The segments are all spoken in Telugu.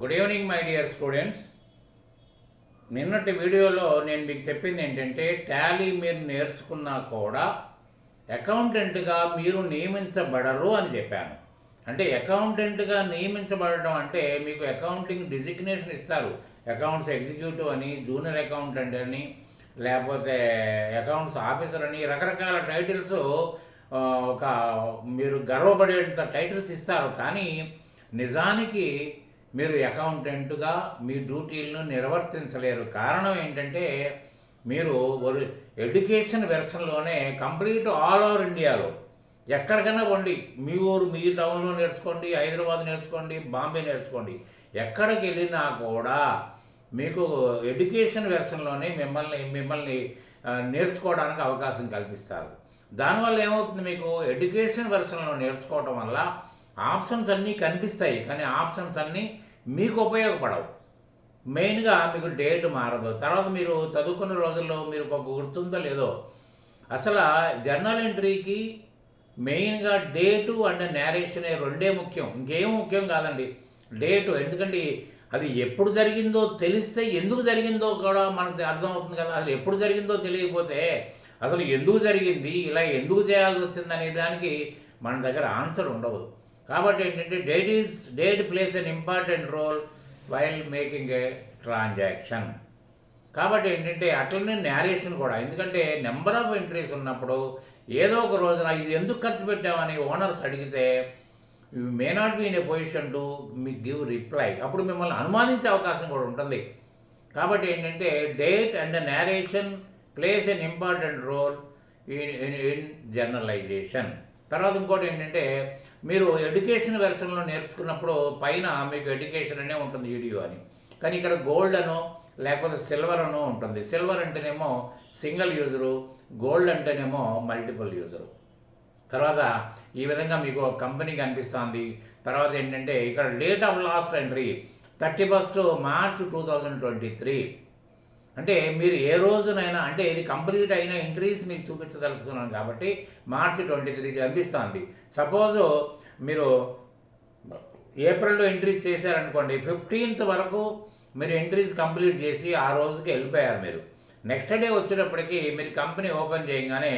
Good evening my dear students నిన్నటి వీడియోలో నేను మీకు చెప్పింది ఏంటంటే టాలీ మీరు నేర్చుకున్నా కూడా అకౌంటెంట్గా మీరు నియమించబడరు అని చెప్పాను. అంటే అకౌంటెంట్గా నియమించబడడం అంటే మీకు అకౌంటింగ్ డిజిగ్నేషన్ ఇస్తారు. అకౌంట్స్ ఎగ్జిక్యూటివ్ అని జూనియర్ అకౌంటెంట్ అని లేకపోతే అకౌంట్స్ ఆఫీసర్ అని రకరకాల టైటిల్స్ ఒక మీరు గర్వపడేంత టైటిల్స్ ఇస్తారు. కానీ నిజానికి మీరు అకౌంటెంట్గా మీ డ్యూటీలను నిర్వర్తించలేరు. కారణం ఏంటంటే మీరు ఎడ్యుకేషన్ వెర్షన్లోనే కంప్లీట్ ఆల్ ఓవర్ ఇండియాలో. ఎక్కడికైనా పోండి. మీ ఊరు మీ టౌన్లో నేర్చుకోండి హైదరాబాద్ నేర్చుకోండి బాంబే నేర్చుకోండి. ఎక్కడికి వెళ్ళినా కూడా మీకు ఎడ్యుకేషన్ వెర్షన్లోనే మిమ్మల్ని మిమ్మల్ని నేర్చుకోవడానికి అవకాశం కల్పిస్తారు. దానివల్ల ఏమవుతుంది మీకు? ఎడ్యుకేషన్ వెర్షన్లో నేర్చుకోవటం వల్ల ఆప్షన్స్ అన్నీ కనిపిస్తాయి కానీ ఆప్షన్స్ అన్నీ మీకు ఉపయోగపడవు. మెయిన్గా మీకు డేట్ మారదు. తర్వాత మీరు చదువుకున్న రోజుల్లో మీరు ఒక గుర్తుందో లేదో అసలు జర్నల్ ఎంట్రీకి మెయిన్గా డేటు అండ్ నేరేషన్ రెండే ముఖ్యం. ఇంకేం ముఖ్యం కాదండి. డేటు ఎందుకంటే అది ఎప్పుడు జరిగిందో తెలిస్తే ఎందుకు జరిగిందో కూడా మనకు అర్థమవుతుంది కదా. అసలు ఎప్పుడు జరిగిందో తెలియకపోతే అసలు ఎందుకు జరిగింది ఇలా ఎందుకు చేయాల్సి వచ్చింది అనే దానికి మన దగ్గర ఆన్సర్ ఉండదు కాబట్టి ఏంటంటే date is date plays an important role while making a transaction కాబట్టి ఏంటంటే అట్లనే నేరేషన్ కూడా. ఎందుకంటే నెంబర్ ఆఫ్ ఎంట్రీస్ ఉన్నప్పుడు ఏదో ఒక రోజున ఇది ఎందుకు ఖర్చు పెట్టామని ఓనర్స్ అడిగితే may not be in a position to me give reply అప్పుడు మిమ్మల్ని అనుమానించే అవకాశం కూడా ఉంటుంది. కాబట్టి ఏంటంటే date and narration plays an important role in in journalization తర్వాత ఇంకోటి ఏంటంటే మీరు ఎడ్యుకేషన్ వెర్షన్లో నేర్చుకున్నప్పుడు పైన మీకు ఎడ్యుకేషన్ అనే ఉంటుంది వీడియో అని. కానీ ఇక్కడ గోల్డ్ అనో లేకపోతే సిల్వర్ అనో ఉంటుంది. సిల్వర్ అంటేనేమో సింగిల్ యూజరు గోల్డ్ అంటేనేమో మల్టిపుల్ యూజరు. తర్వాత ఈ విధంగా మీకు కంపెనీ కనిపిస్తుంది. తర్వాత ఏంటంటే ఇక్కడ date of last entry thirty first March two thousand twenty three. అంటే మీరు ఏ రోజునైనా అంటే ఇది కంప్లీట్ అయిన ఎంట్రీస్ మీకు చూపించదలుచుకున్నాను కాబట్టి మార్చి ట్వంటీ త్రీ కనిపిస్తుంది సపోజ్ మీరు ఏప్రిల్లో ఎంట్రీస్ చేశారనుకోండి ఫిఫ్టీన్త్ వరకు మీరు ఎంట్రీస్ కంప్లీట్ చేసి ఆ రోజుకి వెళ్ళిపోయారు మీరు. నెక్స్ట్ డే వచ్చేటప్పటికి మీరు కంపెనీ ఓపెన్ చేయగానే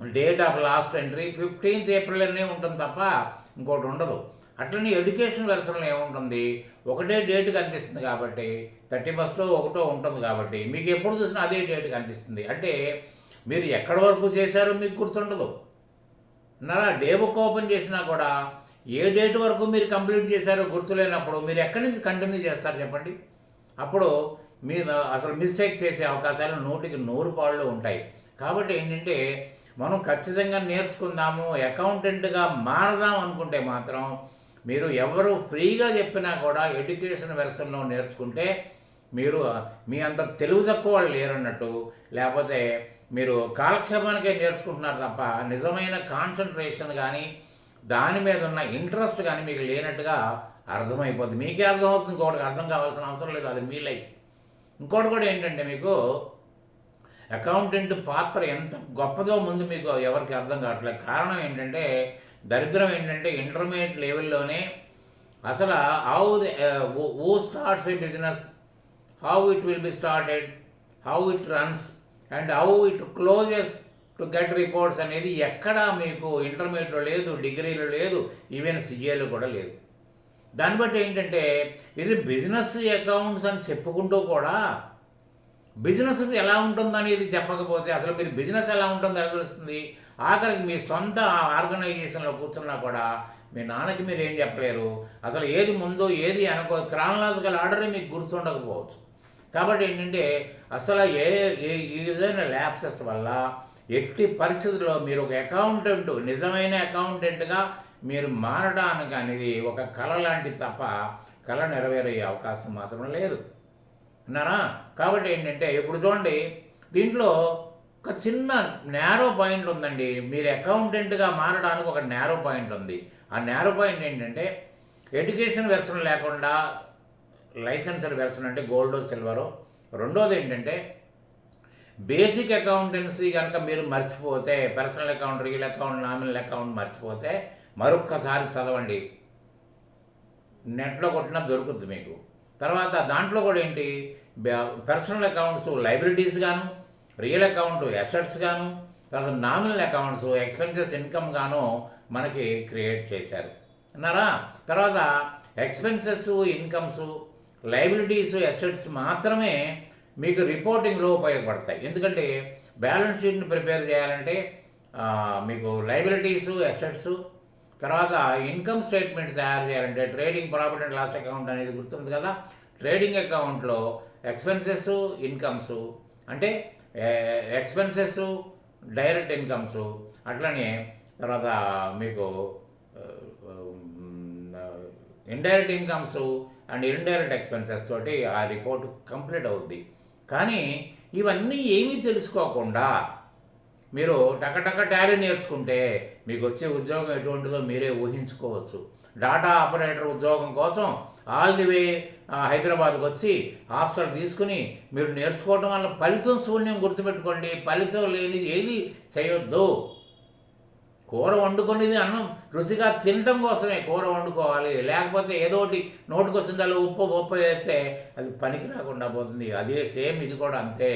date of last entry fifteenth ఏప్రిల్లోనే ఉంటుంది తప్ప ఇంకోటి ఉండదు. అట్లనే ఎడ్యుకేషన్ వెర్షన్లో ఏముంటుంది? ఒకటే డేట్ కనిపిస్తుంది కాబట్టి థర్టీ ఫస్ట్లో ఒకటో ఉంటుంది కాబట్టి మీకు ఎప్పుడు చూసినా అదే డేట్ కనిపిస్తుంది. అంటే మీరు ఎక్కడి వరకు చేశారో మీకు గుర్తుండదు. నరా డే బుక్ ఓపెన్ చేసినా కూడా ఏ డేట్ వరకు మీరు కంప్లీట్ చేశారో గుర్తులేనప్పుడు మీరు ఎక్కడి నుంచి కంటిన్యూ చేస్తారు చెప్పండి? అప్పుడు మీరు అసలు మిస్టేక్ చేసే అవకాశాలు నూటికి నూరు పాళ్ళు ఉంటాయి. కాబట్టి ఏంటంటే మనం ఖచ్చితంగా నేర్చుకుందాము అకౌంటెంట్గా మారదాం అనుకుంటే మాత్రం మీరు ఎవరు ఫ్రీగా చెప్పినా కూడా ఎడ్యుకేషన్ వెర్షన్లో నేర్చుకుంటే మీరు మీ అంత తెలివి తక్కువ వాళ్ళు లేరన్నట్టు లేకపోతే మీరు కాలక్షేపానికే నేర్చుకుంటున్నారు తప్ప నిజమైన కాన్సన్ట్రేషన్ కానీ దాని మీద ఉన్న ఇంట్రెస్ట్ కానీ మీకు లేనట్టుగా అర్థమైపోతుంది మీకే అర్థమవుతుంది ఇంకోటికి అర్థం కావాల్సిన అవసరం లేదు అది మీ లైఫ్. ఇంకోటి కూడా ఏంటంటే మీకు అకౌంటెంట్ పాత్ర ఎంత గొప్పదో ముందు మీకు ఎవరికి అర్థం కావట్లేదు. కారణం ఏంటంటే దరిద్రం ఏంటంటే ఇంటర్మీడియట్ లెవెల్లోనే అసలు how oh starts a business how it will be started how it runs and how it closes to get reports అనేది ఎక్కడా మీకు ఇంటర్మీడియట్లో లేదు డిగ్రీలో లేదు ఈవెన్ సిఏలో కూడా లేదు. దాన్ని బట్టి ఏంటంటే ఇది బిజినెస్ అకౌంట్స్ అని చెప్పుకుంటూ కూడా బిజినెస్ ఎలా ఉంటుందనేది చెప్పకపోతే అసలు మీరు బిజినెస్ ఎలా ఉంటుందో ఎలా తెలుస్తుంది? ఆఖరికి మీ సొంత ఆర్గనైజేషన్లో కూర్చున్నా కూడా మీ నాన్నకి మీరు ఏం చెప్పలేరు? అసలు ఏది ముందో ఏది అనుకో క్రానలాజికల్ ఆర్డరే మీకు గుర్తుండకపోవచ్చు. కాబట్టి ఏంటంటే అసలు ఏ ఏ ఈ విధమైన ల్యాప్సెస్ వల్ల ఎట్టి పరిస్థితుల్లో మీరు ఒక అకౌంటెంట్ నిజమైన అకౌంటెంట్గా మీరు మారడానికి అనేది ఒక కళ లాంటి తప్ప కళ నెరవేరయ్యే అవకాశం మాత్రం లేదు. అన్నారా? కాబట్టి ఏంటంటే ఇప్పుడు చూడండి దీంట్లో ఒక చిన్న నేరో పాయింట్ ఉందండి. మీరు అకౌంటెంట్గా మారడానికి ఒక నేరో పాయింట్ ఉంది. ఆ నేరో పాయింట్ ఏంటంటే ఎడ్యుకేషన్ వెర్షన్ లేకుండా లైసెన్స్డ్ వెర్షన్ అంటే గోల్డ్ సిల్వరు రెండోది ఏంటంటే బేసిక్ అకౌంటెన్సీ కనుక మీరు మర్చిపోతే personal account real account nominal account మర్చిపోతే మరొక్కసారి చదవండి. నెట్లో కొట్టినా దొరుకుతుంది మీకు. తర్వాత దాంట్లో కూడా ఏంటి? పర్సనల్ అకౌంట్స్ లైబ్రరీస్ గాను రియల్ అకౌంట్ అసెట్స్ గాను తర్వాత నామినల్ అకౌంట్స్ ఎక్స్పెన్సెస్ ఇన్కమ్ గాను మనకి క్రియేట్ చేశారు. అన్నారా? తర్వాత ఎక్స్పెన్సెస్ ఇన్కమ్స్ లైబిలిటీస్ అసెట్స్ మాత్రమే మీకు రిపోర్టింగ్లో ఉపయోగపడతాయి. ఎందుకంటే బ్యాలెన్స్ షీట్ని ప్రిపేర్ చేయాలంటే మీకు లైబిలిటీస్ అసెట్స్ తర్వాత ఇన్కమ్ స్టేట్మెంట్ తయారు చేయాలంటే trading profit and loss account అనేది గుర్తుంది కదా? ట్రేడింగ్ అకౌంట్లో ఎక్స్పెన్సెస్ ఇన్కమ్స్ అంటే ఎక్స్పెన్సెస్ డైరెక్ట్ ఇన్కమ్స్ అట్లనే తర్వాత మీకు indirect incomes and indirect expenses తోటి ఆ రిపోర్ట్ కంప్లీట్ అవుద్ది. కానీ ఇవన్నీ ఏమీ తెలుసుకోకుండా మీరు టకటక టాలీ నేర్చుకుంటే మీకు వచ్చే ఉద్యోగం ఎటువంటిదో మీరే ఊహించుకోవచ్చు. డాటా ఆపరేటర్ ఉద్యోగం కోసం ఆల్ ది వే హైదరాబాద్కి వచ్చి హాస్టల్ తీసుకుని మీరు నేర్చుకోవడం వల్ల ఫలితం శూన్యం గుర్తుపెట్టుకోండి. ఫలితం లేనిది ఏది చేయొద్దు. కూర వండుకునేది అన్నం రుచిగా తినటం కోసమే కూర వండుకోవాలి. లేకపోతే ఏదో ఒకటి నోటుకొచ్చిందలో ఉప్పు ఉప్పు వేస్తే అది పనికి రాకుండా పోతుంది. అదే సేమ్ ఇది కూడా అంతే.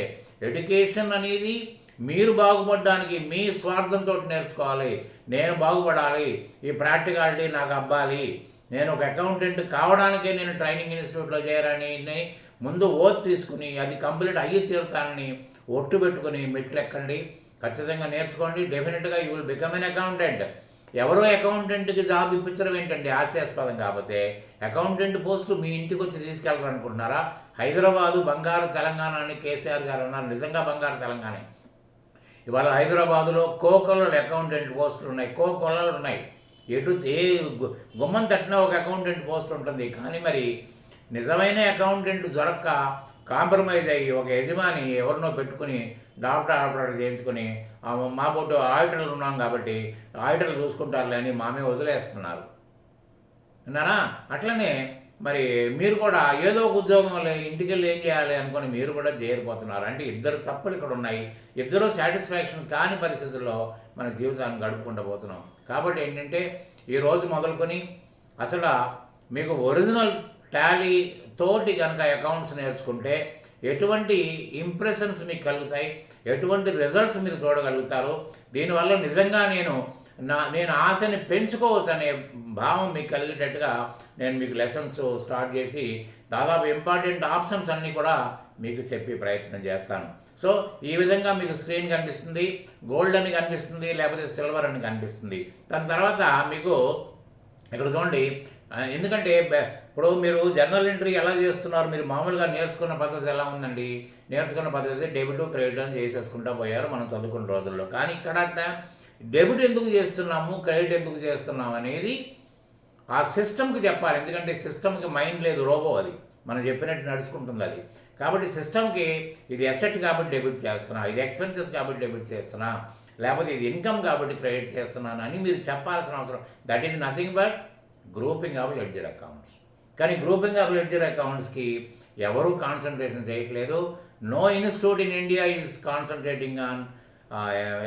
ఎడ్యుకేషన్ అనేది మీరు బాగుపడడానికి మీ స్వార్థంతో నేర్చుకోవాలి. నేను బాగుపడాలి. ఈ ప్రాక్టికాలిటీ నాకు అబ్బాలి. నేను ఒక అకౌంటెంట్ కావడానికే నేను ట్రైనింగ్ ఇన్స్టిట్యూట్లో చేరని ముందు ఓత్ తీసుకుని అది కంప్లీట్ అయ్యి తీరుతానని ఒట్టు పెట్టుకుని మెట్లు ఎక్కండి ఖచ్చితంగా నేర్చుకోండి. డెఫినెట్గా you will become an accountant. ఎవరో అకౌంటెంట్కి జాబ్ ఇప్పించడం ఏంటండి హాస్యాస్పదం కాకపోతే? అకౌంటెంట్ పోస్టు మీ ఇంటికి వచ్చి తీసుకెళ్ళాలనుకుంటున్నారా హైదరాబాదు బంగారు తెలంగాణ అని కేసీఆర్ గారు అన్నారు. నిజంగా బంగారు తెలంగాణ. ఇవాళ హైదరాబాదులో కో కొలలు అకౌంటెంట్ పోస్టులు ఉన్నాయి. కో కొలలు ఉన్నాయి. ఎటు ఏ గు- గుమ్మం తట్టిన ఒక అకౌంటెంట్ పోస్ట్ ఉంటుంది. కానీ మరి నిజమైన అకౌంటెంట్ దొరక్క కాంప్రమైజ్ అయ్యి ఒక యజమాని ఎవరినో పెట్టుకుని డాక్టర్ ఆపరేటర్ చేయించుకుని మా బొట్టు ఆడిటర్లు ఉన్నాం కాబట్టి ఆడిటర్లు చూసుకుంటారులే అని మామే వదిలేస్తున్నారు. విన్నారా? అట్లనే మరి మీరు కూడా ఏదో ఒక ఉద్యోగం వల్ల ఇంటికి వెళ్ళి ఏం చేయాలి అనుకొని మీరు కూడా చేరిపోతున్నారు అంటే ఇద్దరు తప్పులు ఇక్కడ ఉన్నాయి. ఇద్దరు సాటిస్ఫాక్షన్ కాని పరిస్థితుల్లో మన జీవితాన్ని గడుపుకుంటూ పోతున్నాం. కాబట్టి ఏంటంటే ఈరోజు మొదలుకొని అసలు మీకు ఒరిజినల్ టాలీ తోటి కనుక అకౌంట్స్ నేర్చుకుంటే ఎటువంటి ఇంప్రెషన్స్ మీకు కలుగుతాయి? ఎటువంటి రిజల్ట్స్ మీరు చూడగలుగుతారు? దీనివల్ల నిజంగా నేను నా నేను ఆశని పెంచుకోవచ్చు అనే భావం మీకు కలిగేటట్టుగా నేను మీకు లెసన్స్ స్టార్ట్ చేసి దాదాపు ఇంపార్టెంట్ ఆప్షన్స్ అన్నీ కూడా మీకు చెప్పి ప్రయత్నం చేస్తాను. సో ఈ విధంగా మీకు స్క్రీన్ కనిపిస్తుంది గోల్డ్ అని కనిపిస్తుంది లేకపోతే సిల్వర్ అని కనిపిస్తుంది. దాని తర్వాత మీకు ఇక్కడ చూడండి ఎందుకంటే ఇప్పుడు మీరు జనరల్ ఎంట్రీ ఎలా చేస్తున్నారు మీరు మామూలుగా నేర్చుకున్న పద్ధతి ఎలా ఉందండి? నేర్చుకున్న పద్ధతి డెబిట్ క్రెడిట్ అని చేసేసుకుంటా పోయారు మనం చదువుకున్న రోజుల్లో. కానీ ఇక్కడ అట్లా డెబిట్ ఎందుకు చేస్తున్నాము? క్రెడిట్ ఎందుకు చేస్తున్నాము అనేది ఆ సిస్టమ్కి చెప్పాలి. ఎందుకంటే సిస్టమ్కి మైండ్ లేదు రోబో అది. మనం చెప్పినట్టు నడుచుకుంటుంది అది. కాబట్టి సిస్టమ్కి ఇది అసెట్ కాబట్టి డెబిట్ చేస్తున్నా ఇది ఎక్స్పెన్సెస్ కాబట్టి డెబిట్ చేస్తున్నా లేకపోతే ఇది ఇన్కమ్ కాబట్టి క్రెడిట్ చేస్తున్నాను అని మీరు చెప్పాల్సిన అవసరం. That is nothing but grouping of ledger accounts. కానీ గ్రూపింగ్ ఆఫ్ లెడ్జర్ అకౌంట్స్కి ఎవరూ కాన్సన్ట్రేషన్ చేయట్లేదు. No institute in India is concentrating on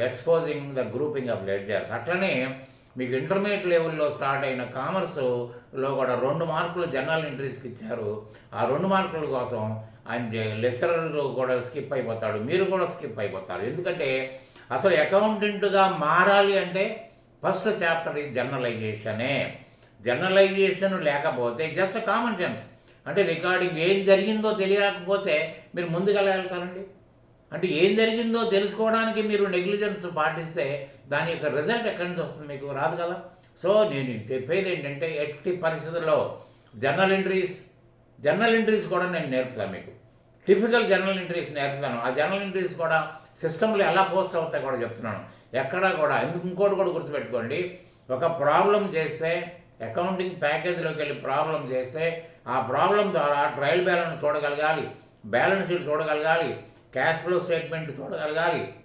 exposing the grouping of ledgers అట్లనే మీకు ఇంటర్మీడియట్ లెవెల్లో స్టార్ట్ అయిన కామర్స్లో కూడా రెండు మార్కులు జనరల్ ఎంట్రీస్కి ఇచ్చారు. ఆ రెండు మార్కుల కోసం ఆయన లెక్చరర్ కూడా స్కిప్ అయిపోతాడు. మీరు కూడా స్కిప్ అయిపోతారు. ఎందుకంటే అసలు అకౌంటెంట్గా మారాలి అంటే ఫస్ట్ చాప్టర్ ఈ జర్నలైజేషనే జర్నలైజేషన్ లేకపోతే జస్ట్ కామన్ సెన్స్ అంటే రికార్డింగ్ ఏం జరిగిందో తెలియకపోతే మీరు ముందుకు వెళ్తారండి? అంటే ఏం జరిగిందో తెలుసుకోవడానికి మీరు నెగ్లిజెన్స్ పాటిస్తే దాని యొక్క రిజల్ట్ ఎక్కడి నుంచి వస్తుంది మీకు? రాదు కదా? సో నేను చెప్పేది ఏంటంటే ఎట్టి పరిస్థితుల్లో జర్నల్ ఎంట్రీస్ జర్నల్ ఎంట్రీస్ కూడా నేను నేర్పుతాను మీకు. టిపికల్ జర్నల్ ఎంట్రీస్ నేర్పుతాను. ఆ జర్నల్ ఎంట్రీస్ కూడా సిస్టంలో ఎలా పోస్ట్ అవుతాయి కూడా చెప్తున్నాను. ఎక్కడా కూడా ఎందుకు ఇంకోటి కూడా గుర్తుపెట్టుకోండి. ఒక ప్రాబ్లం చేస్తే అకౌంటింగ్ ప్యాకేజీలోకి వెళ్ళి ప్రాబ్లం చేస్తే ఆ ప్రాబ్లం ద్వారా ట్రయల్ బ్యాలెన్స్ చూడగలగాలి. బ్యాలెన్స్ షీట్ చూడగలగాలి. క్యాష్ ఫ్లో స్టేట్మెంట్ చూడగలగాలి.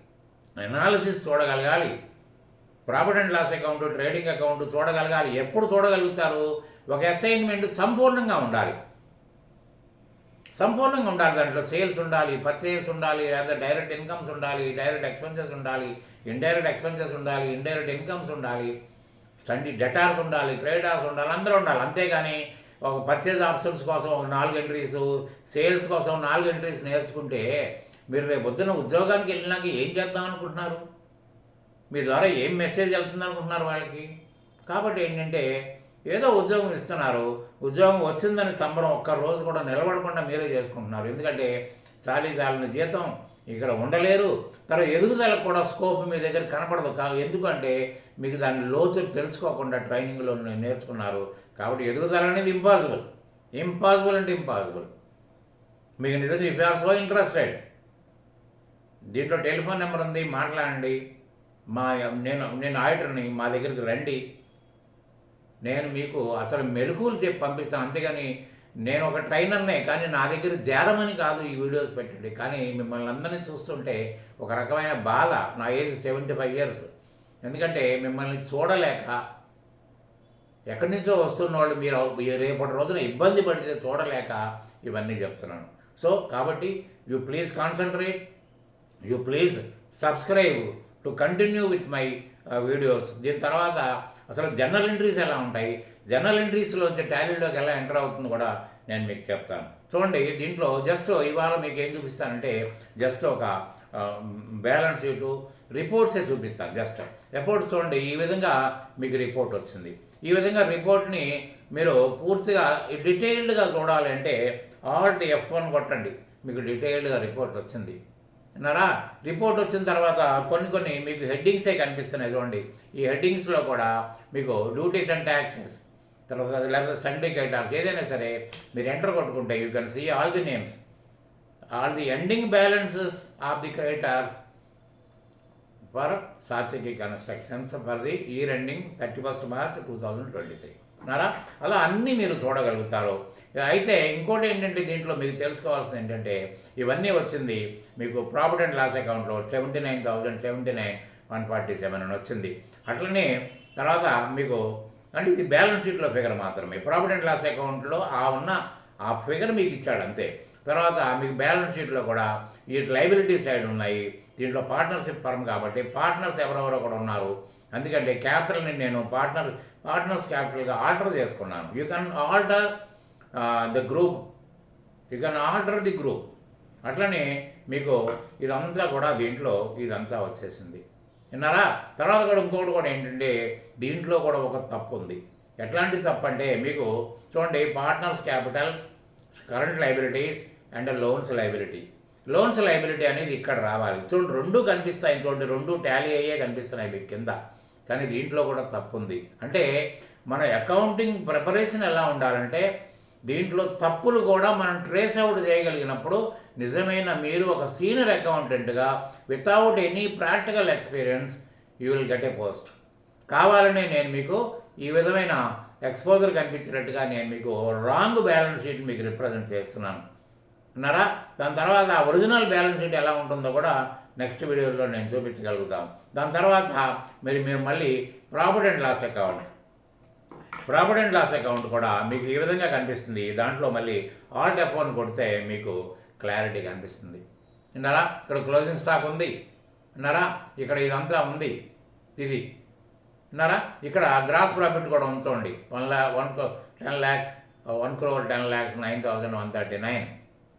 Analysis చూడగలగాలి. Profit and loss account trading account చూడగలగాలి. ఎప్పుడు చూడగలుగుతారు? ఒక అసైన్మెంట్ సంపూర్ణంగా ఉండాలి. సంపూర్ణంగా ఉండాలి. దాంట్లో సేల్స్ ఉండాలి పర్చేస్ ఉండాలి లేదా డైరెక్ట్ ఇన్కమ్స్ ఉండాలి డైరెక్ట్ ఎక్స్పెన్సెస్ ఉండాలి ఇండైరెక్ట్ ఎక్స్పెన్సెస్ ఉండాలి ఇండైరెక్ట్ ఇన్కమ్స్ ఉండాలి. స్టండీ డెటార్స్ ఉండాలి క్రెడిటార్స్ ఉండాలి అందరూ ఉండాలి. అంతేగాని ఒక పర్చేజ్ ఆప్షన్స్ కోసం ఒక నాలుగు ఎంట్రీస్ సేల్స్ కోసం నాలుగు ఎంట్రీస్ నేర్చుకుంటే మీరు రేపు పొద్దున ఉద్యోగానికి వెళ్ళినాక ఏం చేద్దాం అనుకుంటున్నారు? మీ ద్వారా ఏం మెసేజ్ వెళ్తుంది అనుకుంటున్నారు వాళ్ళకి? కాబట్టి ఏంటంటే ఏదో ఉద్యోగం ఇస్తున్నారు ఉద్యోగం వచ్చిందని సంబరం ఒక్క రోజు కూడా నిలబడకుండా మీరే చేసుకుంటున్నారు. ఎందుకంటే చాలీ చాలిన జీతం ఇక్కడ ఉండలేరు. తర్వాత ఎదుగుదలకు కూడా స్కోప్ మీ దగ్గర కనపడదు. కా ఎందుకంటే మీకు దాని లోతు తెలుసుకోకుండా ట్రైనింగ్లో నేర్చుకున్నారు. కాబట్టి ఎదుగుదల అనేది ఇంపాసిబుల్ ఇంపాసిబుల్ అంటే ఇంపాసిబుల్ మీకు నిజంగా ఇఫ్ ఆర్ సో ఇంట్రెస్టెడ్ దీంట్లో టెలిఫోన్ నెంబర్ ఉంది మాట్లాడండి. మా నేను నేను ఆడిటర్ని మా దగ్గరికి రండి. నేను మీకు అసలు మెలకువలు చెప్పి పంపిస్తాను. అంతేగాని నేను ఒక ట్రైనర్నే కానీ నా దగ్గర జారమని కాదు ఈ వీడియోస్ పెట్టండి. కానీ మిమ్మల్ని అందరినీ చూస్తుంటే ఒక రకమైన బాధ. నా ఏజ్ సెవెంటీ ఫైవ్ ఇయర్స్. ఎందుకంటే మిమ్మల్ని చూడలేక ఎక్కడి నుంచో వస్తున్న వాళ్ళు మీరు రేపటి రోజున ఇబ్బంది పడితే చూడలేక ఇవన్నీ చెప్తున్నాను. సో కాబట్టి you please concentrate you please subscribe to continue with my videos దీని తర్వాత అసలు జనరల్ ఎంట్రీస్ ఎలా ఉంటాయి? జనరల్ వచ్చే టాలీలోకి ఎలా ఎంటర్ అవుతుంది కూడా నేను మీకు చెప్తాను. చూడండి దీంట్లో జస్ట్ ఇవాళ మీకు ఏం చూపిస్తానంటే జస్ట్ ఒక బ్యాలెన్స్ షీటు రిపోర్ట్సే చూపిస్తాను జస్ట్ రిపోర్ట్స్ చూడండి ఈ విధంగా మీకు రిపోర్ట్ వచ్చింది. ఈ విధంగా రిపోర్ట్ని మీరు పూర్తిగా డీటెయిల్డ్గా చూడాలి అంటే ఆల్ట్ ఎఫ్ వన్ కొట్టండి. మీకు డీటెయిల్డ్గా రిపోర్ట్ వచ్చింది. విన్నారా? రిపోర్ట్ వచ్చిన తర్వాత కొన్ని కొన్ని మీకు హెడ్డింగ్సే కనిపిస్తున్నాయి చూడండి. ఈ హెడ్డింగ్స్లో కూడా మీకు డ్యూటీస్ అండ్ ట్యాక్సెస్ తర్వాత అది లేకపోతే సండే కేటార్స్ ఏదైనా సరే మీరు ఎంటర్ కొట్టుకుంటే you can see all the names all the ending balances of the creditors for Sathviki constructions for the year ending thirty first March two thousand twenty three ఉన్నారా? అలా అన్నీ మీరు చూడగలుగుతారు. అయితే ఇంకోటి ఏంటంటే దీంట్లో మీకు తెలుసుకోవాల్సింది ఏంటంటే ఇవన్నీ వచ్చింది మీకు ప్రాఫిట్ అండ్ లాస్ అకౌంట్లో seventy nine thousand seventy nine one forty seven అని వచ్చింది. అట్లనే తర్వాత మీకు అంటే ఇది బ్యాలెన్స్ షీట్లో ఫిగర్ మాత్రమే. ప్రాఫిట్ అండ్ లాస్ అకౌంట్లో ఆ ఉన్న ఆ ఫిగర్ మీకు ఇచ్చాడు అంతే. తర్వాత మీకు బ్యాలెన్స్ షీట్లో కూడా ఈ లైబిలిటీ సైడ్ ఉన్నాయి. దీంట్లో పార్ట్నర్షిప్ ఫర్మ్ కాబట్టి పార్ట్నర్స్ ఎవరెవరో కూడా ఉన్నారు. అందుకంటే క్యాపిటల్ని నేను పార్ట్నర్ పార్ట్నర్స్ క్యాపిటల్గా ఆల్టర్ చేసుకున్నాను. You can alter the group you can alter the group అట్లనే మీకు ఇదంతా కూడా దీంట్లో ఇదంతా వచ్చేసింది. విన్నారా? తర్వాత కూడా ఇంకోటి కూడా ఏంటంటే దీంట్లో కూడా ఒక తప్పు ఉంది. ఎట్లాంటి తప్పు అంటే మీకు చూడండి partners capital current liabilities and loans liability loans liability అనేది ఇక్కడ రావాలి. చూడండి రెండు కనిపిస్తాయి. చూడండి రెండు టాలీ అయ్యే కనిపిస్తున్నాయి మీకు కింద. కానీ దీంట్లో కూడా తప్పు ఉంది అంటే మన అకౌంటింగ్ ప్రిపరేషన్ ఎలా ఉండాలంటే దీంట్లో తప్పులు కూడా మనం ట్రేస్ అవుట్ చేయగలిగినప్పుడు నిజమైన మీరు ఒక senior అకౌంటెంట్గా without any practical experience you will get a post కావాలని నేను మీకు ఈ విధమైన ఎక్స్పోజర్ కనిపించినట్టుగా నేను మీకు రాంగ్ బ్యాలెన్స్ షీట్ మీకు రిప్రజెంట్ చేస్తున్నాను. అన్నారా దాని తర్వాత ఒరిజినల్ బ్యాలెన్స్ షీట్ ఎలా ఉంటుందో కూడా నెక్స్ట్ వీడియోలో నేను చూపించగలుగుతాం. దాని తర్వాత మరి మీరు మళ్ళీ profit and loss account profit and loss account కూడా మీకు ఈ విధంగా కనిపిస్తుంది. దాంట్లో మళ్ళీ ఆల్ట్ ఎఫ్ కొడితే మీకు క్లారిటీ కనిపిస్తుంది. విన్నారా? ఇక్కడ క్లోజింగ్ స్టాక్ ఉంది. విన్నారా? ఇక్కడ ఇదంతా ఉంది. ఇది. విన్నారా? ఇక్కడ గ్రాస్ ప్రాఫిట్ కూడా ఉంచండి. One ల్యా one ten lakhs one crore ten lakhs nine thousand one thirty nine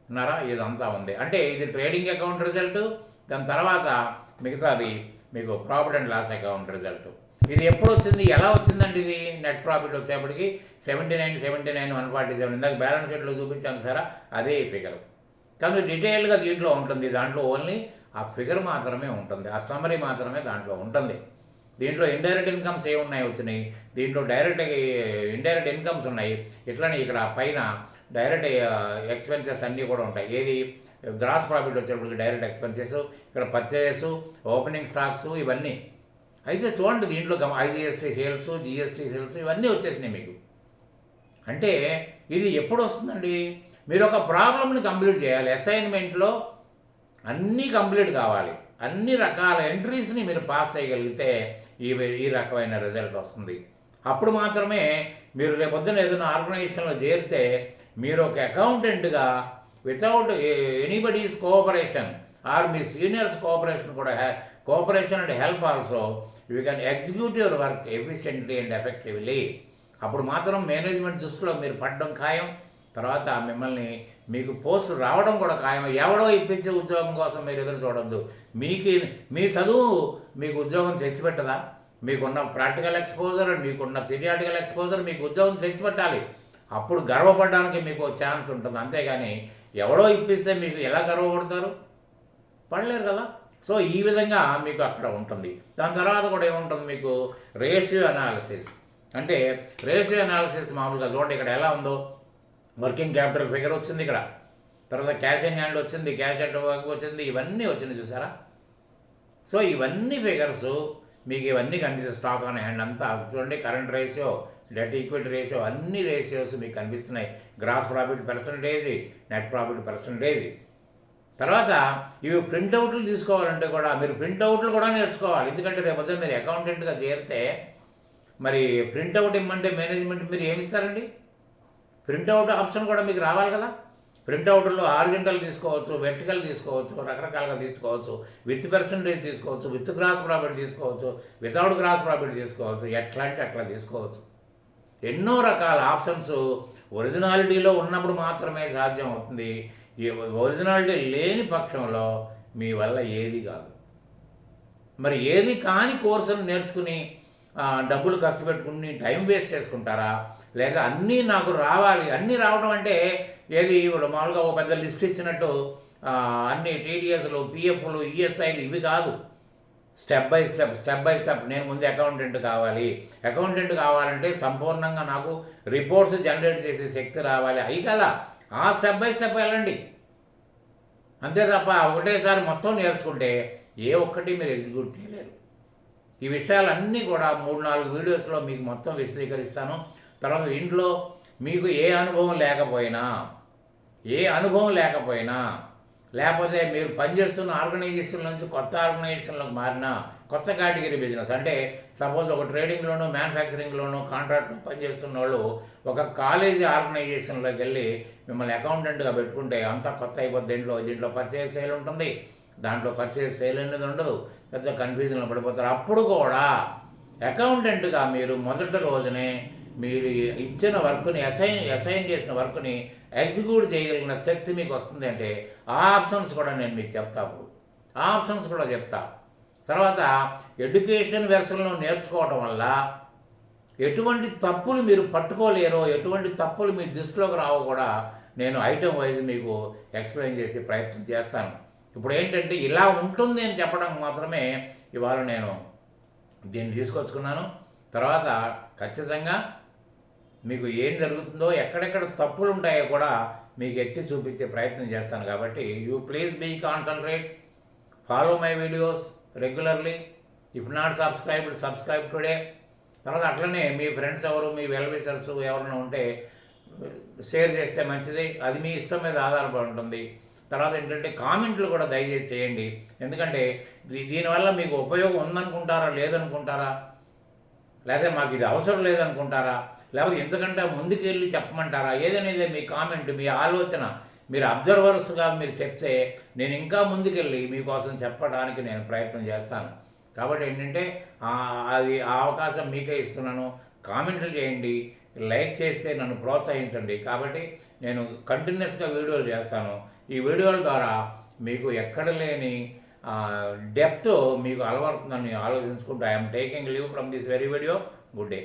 విన్నారా? ఇదంతా ఉంది. అంటే ఇది ట్రేడింగ్ అకౌంట్ రిజల్ట్ దాని తర్వాత మిగతాది మీకు profit and loss account result ఇది ఎప్పుడు వచ్చింది? ఎలా వచ్చిందండి ఇది? నెట్ ప్రాఫిట్ వచ్చేప్పటికి seventy nine seventy nine one forty seven ఇందాక బ్యాలెన్స్ షీట్లో చూపించాను సారా అదే ఫిగర్ కానీ డీటెయిల్గా దీంట్లో ఉంటుంది. దాంట్లో ఓన్లీ ఆ ఫిగర్ మాత్రమే ఉంటుంది. ఆ సమరీ మాత్రమే దాంట్లో ఉంటుంది. దీంట్లో ఇండైరెక్ట్ ఇన్కమ్స్ ఏ ఉన్నాయి? వచ్చినాయి. దీంట్లో డైరెక్ట్ ఇండైరెక్ట్ ఇన్కమ్స్ ఉన్నాయి. ఇట్లనే ఇక్కడ పైన డైరెక్ట్ ఎక్స్పెన్సెస్ uh, అన్నీ కూడా ఉంటాయి. ఏది? గ్రాస్ ప్రాఫిట్ వచ్చేటప్పటికి డైరెక్ట్ ఎక్స్పెన్సెస్ ఇక్కడ పర్చేస్ ఓపెనింగ్ స్టాక్స్ ఇవన్నీ. అయితే చూడండి దీంట్లో ఐజీఎస్టీ సేల్స్ జిఎస్టీ సేల్స్ ఇవన్నీ వచ్చేసినాయి మీకు. అంటే ఇది ఎప్పుడు వస్తుందండి? మీరు ఒక ప్రాబ్లమ్ని కంప్లీట్ చేయాలి. అసైన్మెంట్లో అన్నీ కంప్లీట్ కావాలి. అన్ని రకాల ఎంట్రీస్ని మీరు పాస్ చేయగలిగితే ఈ ఈ రకమైన రిజల్ట్ వస్తుంది. అప్పుడు మాత్రమే మీరు రేపొద్దున ఏదైనా ఆర్గనైజేషన్లో చేరితే మీరు ఒక అకౌంటెంట్గా వితౌట్ ఎనీబడీస్ కోఆపరేషన్ ఆర్ మీ సీనియర్స్ కోఆపరేషన్ కూడా cooperation and help also you can execute your work efficiently and effectively అప్పుడు మాత్రం మేనేజ్మెంట్ దృష్టిలో మీరు పడడం ఖాయం. తర్వాత మిమ్మల్ని మీకు పోస్ట్ రావడం కూడా ఖాయం. ఎవడో ఇప్పించే ఉద్యోగం కోసం మీరు ఎదురు చూడొద్దు. మీకు మీ చదువు మీకు ఉద్యోగం తెచ్చిపెట్టదా? మీకున్న ప్రాక్టికల్ ఎక్స్పోజర్ మీకున్న థిరియాటికల్ ఎక్స్పోజర్ మీకు ఉద్యోగం తెచ్చిపెట్టాలి. అప్పుడు గర్వపడడానికి మీకు ఛాన్స్ ఉంటుంది. అంతేగాని ఎవడో ఇప్పిస్తే మీకు ఎలా గర్వపడతారు? పడలేరు కదా? సో ఈ విధంగా మీకు అక్కడ ఉంటుంది. దాని తర్వాత కూడా ఏముంటుంది మీకు? Ratio analysis. అంటే రేషియో అనాలిసిస్ మామూలుగా చూడండి ఇక్కడ ఎలా ఉందో. వర్కింగ్ క్యాపిటల్ ఫిగర్ వచ్చింది ఇక్కడ. తర్వాత క్యాష్ ఇన్ హ్యాండ్ వచ్చింది క్యాష్ అట్ వర్క్ వచ్చింది ఇవన్నీ వచ్చింది చూసారా? సో ఇవన్నీ ఫిగర్స్ మీకు ఇవన్నీ కనిపిస్తాయి స్టాక్ ఆన్ హ్యాండ్ అంతా. చూడండి current ratio debt equity ratio అన్ని రేషియోస్ మీకు కనిపిస్తున్నాయి. Gross profit percentage net profit percentage. తర్వాత ఇవి ప్రింట్అవుట్లు తీసుకోవాలంటే కూడా మీరు ప్రింట్అవుట్లు కూడా నేర్చుకోవాలి. ఎందుకంటే రేపు పొద్దున్న మీరు అకౌంటెంట్గా చేరితే మరి ప్రింట్అవుట్ ఇమ్మంటే మేనేజ్మెంట్ మీరు ఏమిస్తారండి? ప్రింట్అవుట్ ఆప్షన్ కూడా మీకు రావాలి కదా? ప్రింట్అవుట్లో ఆరిజెంటల్ తీసుకోవచ్చు వెర్టికల్ తీసుకోవచ్చు రకరకాలుగా తీసుకోవచ్చు విత్ పర్సంటేజ్ తీసుకోవచ్చు విత్ గ్రాస్ ప్రాఫిట్ తీసుకోవచ్చు వితౌట్ గ్రాస్ ప్రాఫిట్ తీసుకోవచ్చు ఎట్లా అంటే అట్లా తీసుకోవచ్చు. ఎన్నో రకాల ఆప్షన్స్ ఒరిజినాలిటీలో ఉన్నప్పుడు మాత్రమే సాధ్యం అవుతుంది. ఈ ఒరిజినాలిటీ లేని పక్షంలో మీ వల్ల ఏది కాదు. మరి ఏది కాని కోర్సును నేర్చుకుని డబ్బులు ఖర్చు పెట్టుకుని టైం వేస్ట్ చేసుకుంటారా? లేక అన్నీ నాకు రావాలి అన్నీ రావడం అంటే ఏది? ఇప్పుడు మామూలుగా ఒక పెద్ద లిస్ట్ ఇచ్చినట్టు అన్ని టీడీఎస్లు పిఎఫ్లు ఈఎస్ఐలు ఇవి కాదు. Step by step step by step నేను ముందు అకౌంటెంట్ కావాలి. అకౌంటెంట్ కావాలంటే సంపూర్ణంగా నాకు రిపోర్ట్స్ జనరేట్ చేసే శక్తి రావాలి. అవి కదా? ఆ స్టెప్ బై స్టెప్ వెళ్ళండి. అంతే తప్ప ఒకటేసారి మొత్తం నేర్చుకుంటే ఏ ఒక్కటి మీరు ఎగ్జిక్యూట్ చేయలేరు. ఈ విషయాలన్నీ కూడా మూడు నాలుగు వీడియోస్లో మీకు మొత్తం విశదీకరిస్తాను. తర్వాత ఇంట్లో మీకు ఏ అనుభవం లేకపోయినా ఏ అనుభవం లేకపోయినా లేకపోతే మీరు పనిచేస్తున్న ఆర్గనైజేషన్ నుంచి కొత్త ఆర్గనైజేషన్లోకి మారిన కొత్త కేటగిరీ బిజినెస్ అంటే సపోజ్ ఒక ట్రేడింగ్లోనూ మ్యానుఫ్యాక్చరింగ్లోనూ కాంట్రాక్ట్లో పనిచేస్తున్న వాళ్ళు ఒక కాలేజీ ఆర్గనైజేషన్లోకి వెళ్ళి మిమ్మల్ని అకౌంటెంట్గా పెట్టుకుంటే అంతా కొత్త అయిపోద్ది. దీంట్లో దీంట్లో పర్చేస్ సేల్ ఉంటుంది. దాంట్లో పర్చేస్ సేల్ అనేది ఉండదు. పెద్ద కన్ఫ్యూజన్లో పడిపోతారు. అప్పుడు కూడా అకౌంటెంట్గా మీరు మొదటి రోజునే మీరు ఇచ్చిన వర్క్ని అసైన్ అసైన్ చేసిన వర్క్ని ఎగ్జిక్యూట్ చేయగలిగిన శక్తి మీకు వస్తుంది అంటే ఆ ఆప్షన్స్ కూడా నేను మీకు చెప్తా ఇప్పుడు. ఆ ఆప్షన్స్ కూడా చెప్తా. తర్వాత ఎడ్యుకేషన్ వెర్షన్లో నేర్చుకోవడం వల్ల ఎటువంటి తప్పులు మీరు పట్టుకోలేరో ఎటువంటి తప్పులు మీ దృష్టిలోకి రావో కూడా నేను ఐటెం వైజ్ మీకు ఎక్స్ప్లెయిన్ చేసే ప్రయత్నం చేస్తాను. ఇప్పుడు ఏంటంటే ఇలా ఉంటుంది అని చెప్పడం మాత్రమే ఇవాళ నేను దీన్ని తీసుకొచ్చుకున్నాను. తర్వాత ఖచ్చితంగా మీకు ఏం జరుగుతుందో ఎక్కడెక్కడ తప్పులు ఉంటాయో కూడా మీకు ఎత్తి చూపించే ప్రయత్నం చేస్తాను. కాబట్టి you please be concentrate follow my videos regularly if not subscribed subscribe today తర్వాత అట్లనే మీ ఫ్రెండ్స్ ఎవరు మీ వెల్విషర్స్ ఎవరైనా ఉంటే షేర్ చేస్తే మంచిది. అది మీ ఇష్టం మీద ఆధారపడి ఉంటుంది. తర్వాత ఏంటంటే కామెంట్లు కూడా దయచేసి చేయండి. ఎందుకంటే దీనివల్ల మీకు ఉపయోగం ఉందనుకుంటారా లేదనుకుంటారా? లేకపోతే మాకు ఇది అవసరం లేదనుకుంటారా? లేకపోతే ఇంతకంటే ముందుకెళ్ళి చెప్పమంటారా? ఏదనేది మీ కామెంట్ మీ ఆలోచన మీరు అబ్జర్వర్స్గా మీరు చెప్తే నేను ఇంకా ముందుకెళ్ళి మీకోసం చెప్పడానికి నేను ప్రయత్నం చేస్తాను. కాబట్టి ఏంటంటే అది ఆ అవకాశం మీకే ఇస్తున్నాను. కామెంట్లు చేయండి. లైక్ చేస్తే నన్ను ప్రోత్సహించండి. కాబట్టి నేను కంటిన్యూస్గా వీడియోలు చేస్తాను. ఈ వీడియోల ద్వారా మీకు ఎక్కడ లేని డెప్త్ మీకు అలవడుతుందని ఆలోచించుకుంటూ I'm taking leave from this very video good day